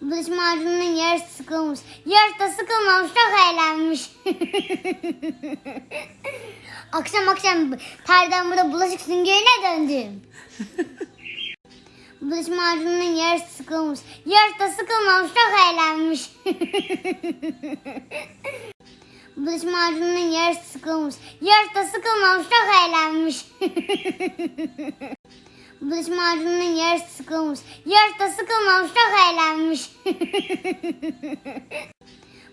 Bulaşık macununun yarısı sıkılmış. Yarısı da sıkılmamış çok eğlenmiş. akşam akşam perdem burada bulaşık süngerine döndüm. Bulaşık macununun yarısı sıkılmış. Yarısı da sıkılmamış çok eğlenmiş. Bulaşık macununun yarısı sıkılmış. Yarısı da sıkılmamış çok eğlenmiş. Bulaşık macununun yarısı sıkılmış. Yarısı da sıkılmamış çok eğlenmiş.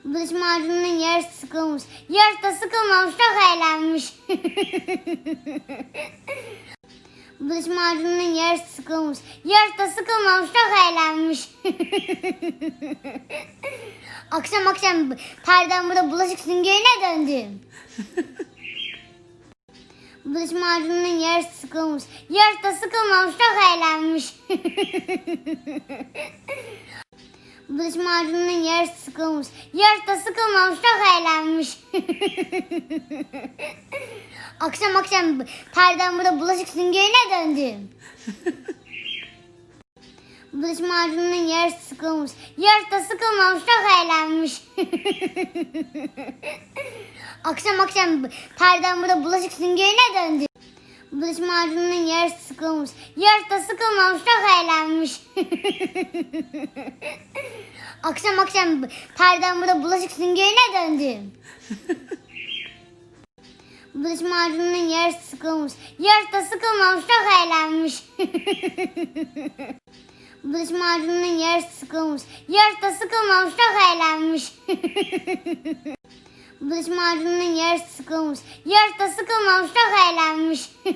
Bulaşık macununun yarısı sıkılmış. Yarısı da sıkılmamış çok eğlenmiş. Bulaşık macununun yarısı sıkılmış. Yarısı da sıkılmamış çok eğlenmiş. akşam akşam perdem burada bulaşık süngerine döndüm. Bulaşık macununun yarısı sıkılmış. Yarısı da sıkılmamış çok eğlenmiş. Bulaşık macununun yarısı sıkılmış. Yarısı da sıkılmamış çok eğlenmiş. akşam akşam perdem burada bulaşık süngerine döndüm. Bulaşık macununun yarısı sıkılmış. Yarısı da sıkılmamış çok eğlenmiş. Akşam akşam perdem burada bulaşık süngerine döndüm. Bulaşık macununun yarısı sıkılmış. Yarısı da sıkılmamış çok eğlenmiş. akşam akşam perdem burada bulaşık süngerine döndüm. Bulaşık macununun yarısı sıkılmış. Yarısı da sıkılmamış çok eğlenmiş. Bulaşık macununun yarısı sıkılmış. Yarısı da sıkılmamış çok eğlenmiş. Bulaşık macununun yarısı sıkılmış. Yarısı da sıkılmamış çok eğlenmiş.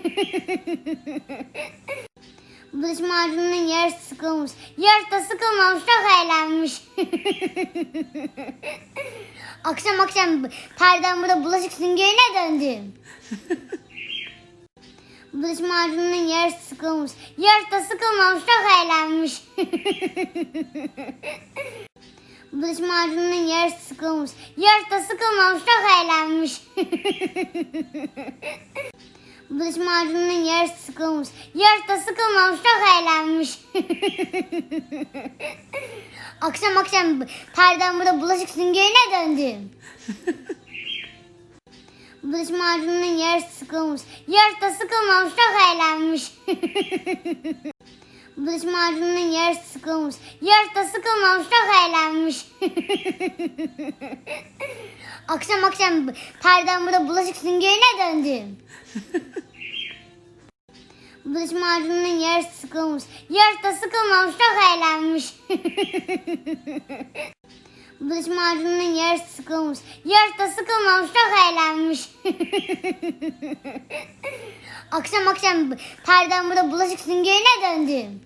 Bulaşık macununun yarısı sıkılmış. Yarısı da sıkılmamış çok eğlenmiş. akşam akşam perdem burada bulaşık süngerine döndüm. Bulaşık macununun yarısı sıkılmış. Yarısı da sıkılmamış çok eğlenmiş. Bulaşık macununun yarısı sıkılmış. Yarısı da sıkılmamış çok eğlenmiş. Bulaşık macununun yarısı sıkılmış. Yarısı da sıkılmamış çok eğlenmiş. akşam akşam perdem burada bulaşık süngerine döndüm. Bulaşık macununun yarısı sıkılmış. Yarısı da sıkılmamış çok eğlenmiş. Bulaşık macununun yarısı sıkılmış. Yarısı da sıkılmamış çok eğlenmiş. akşam akşam perdem burada bulaşık süngerine döndüm. Bulaşık macununun yarısı sıkılmış. Yarısı da sıkılmamış çok eğlenmiş. Bulaşık macununun yarısı sıkılmış. Yarısı da sıkılmamış çok eğlenmiş akşam akşam perden burada bulaşık süngerine döndüm.